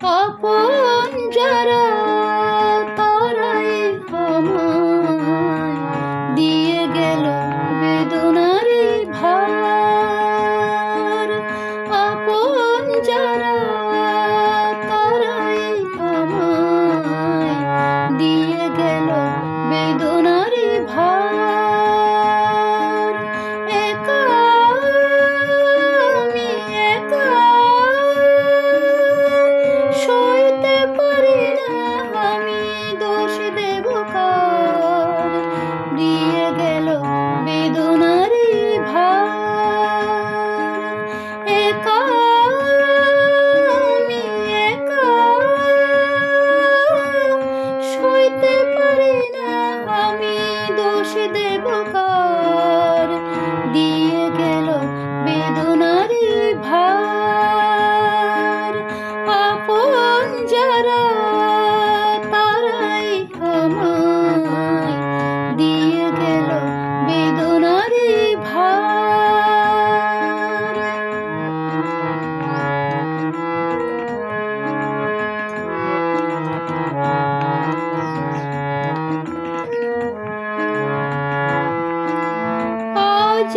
আপন যারা দেব কা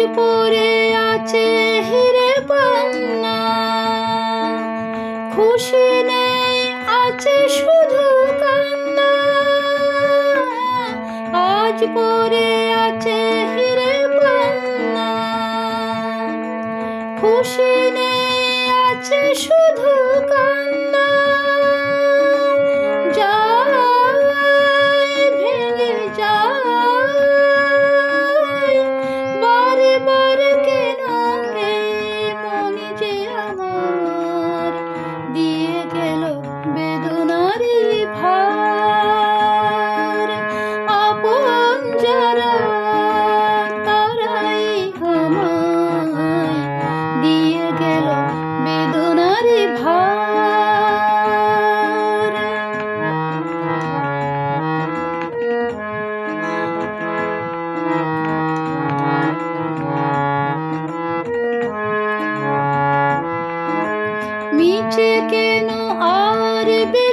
পরে আছে হিরে পান্না। খুশি নেই আছে শুধু কান্না। আজ পরে আছে হিরে পান্না। খুশি নেই আছে শুধু কান্না। 地域のあるべ